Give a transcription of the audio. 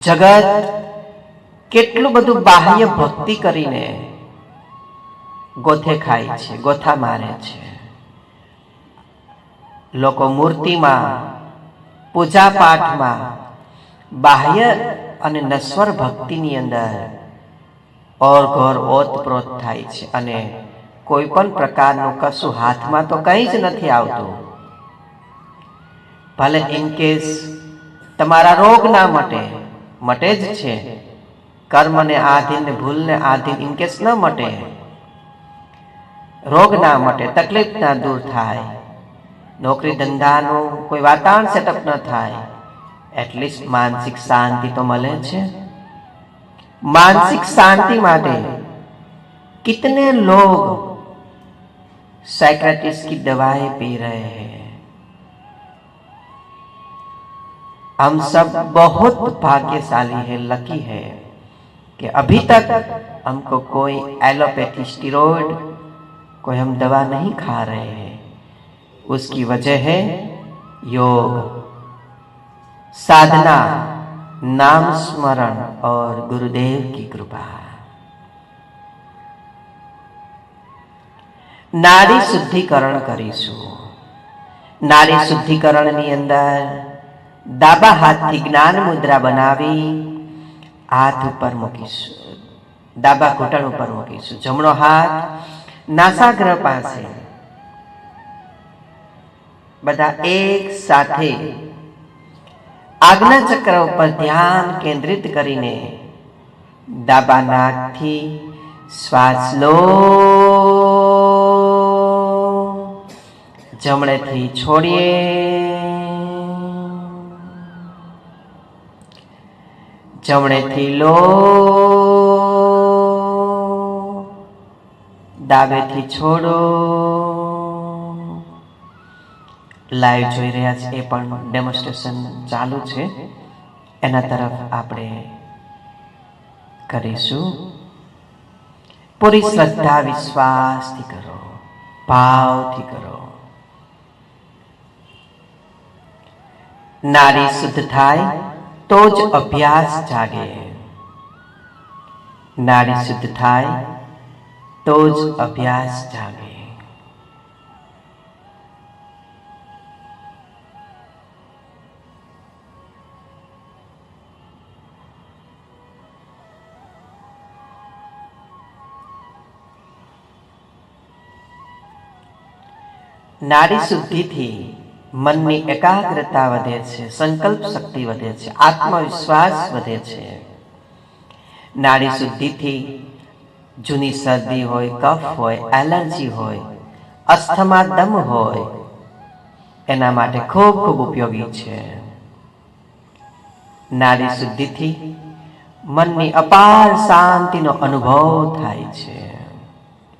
જગત કેટલું બધું બાહ્ય ભક્તિ કરીને ગોથે ખાય છે, ગોથા મારે છે. લોકો મૂર્તિમાં પૂજા પાઠમાં બાહ્ય અને નશ્વર ભક્તિની અંદર ઓર ઘોર ઓતપ્રોત થાય છે અને કોઈ પણ પ્રકારનું કશું હાથમાં તો કંઈ જ નથી આવતું. ભલે ઇન કેસ તમારા રોગ ના મટે મટે જ છે કર્મને આધીન ને ભૂલને આધીન ઇન કેસ ન મટે રોગ ના મટે તકલીફ ના દૂર થાય નોકરી ધંધાનું કોઈ વાતાવરણ સેટઅપ ન થાય એટલીસ્ટ માનસિક શાંતિ તો મળે છે मानसिक शांति માટે कितने लोग साइक्रेटिस्ट की दवाएं पी रहे हैं हम सब बहुत भाग्यशाली है लकी है कि अभी तक हमको कोई एलोपैथी स्टीरोइड कोई हम दवा नहीं खा रहे हैं उसकी वजह है योग साधना नाम स्मरण और गुरुदेव की कृपा નાડી શુદ્ધિકરણ કરીશું નાડી શુદ્ધિકરણની અંદર ડાબા હાથથી જ્ઞાન મુદ્રા બનાવી હાથ ઉપર મૂકીશું. ડાબા ઘૂંટણ ઉપર મૂકીશું. જમણો હાથ નાસાગ્રહ પાસે. બધા એક સાથે આજ્ઞા ચક્ર ઉપર ધ્યાન કેન્દ્રિત કરીને ડાબા નાકથી શ્વાસ લો. જમણેથી છોડીએ. જમણેથી લો. ડાબેથી છોડો. લાઈવ જોઈ રહ્યા છે, એ પણ ડેમોન્સ્ટ્રેશન ચાલુ છે. એના તરફ આપણે કરીશું. પૂરી શ્રદ્ધા, વિશ્વાસથી કરો. ભાવથી કરો. નારી શુદ્ધ થાય તો જ અભ્યાસ જાગે નારી શુદ્ધ થાય તો જ અભ્યાસ જાગે નારી શુદ્ધિથી મનની એકાગ્રતા વધે છે, સંકલ્પ શક્તિ વધે છે, આત્મવિશ્વાસ વધે છે. નાડી શુદ્ધિથી જૂની શરદી હોય, કફ હોય, એલર્જી હોય, અસ્થમા દમ હોય, એના માટે ખૂબ ખૂબ ઉપયોગી છે. નાડી શુદ્ધિથી મનની અપાર શાંતિનો અનુભવ થાય છે.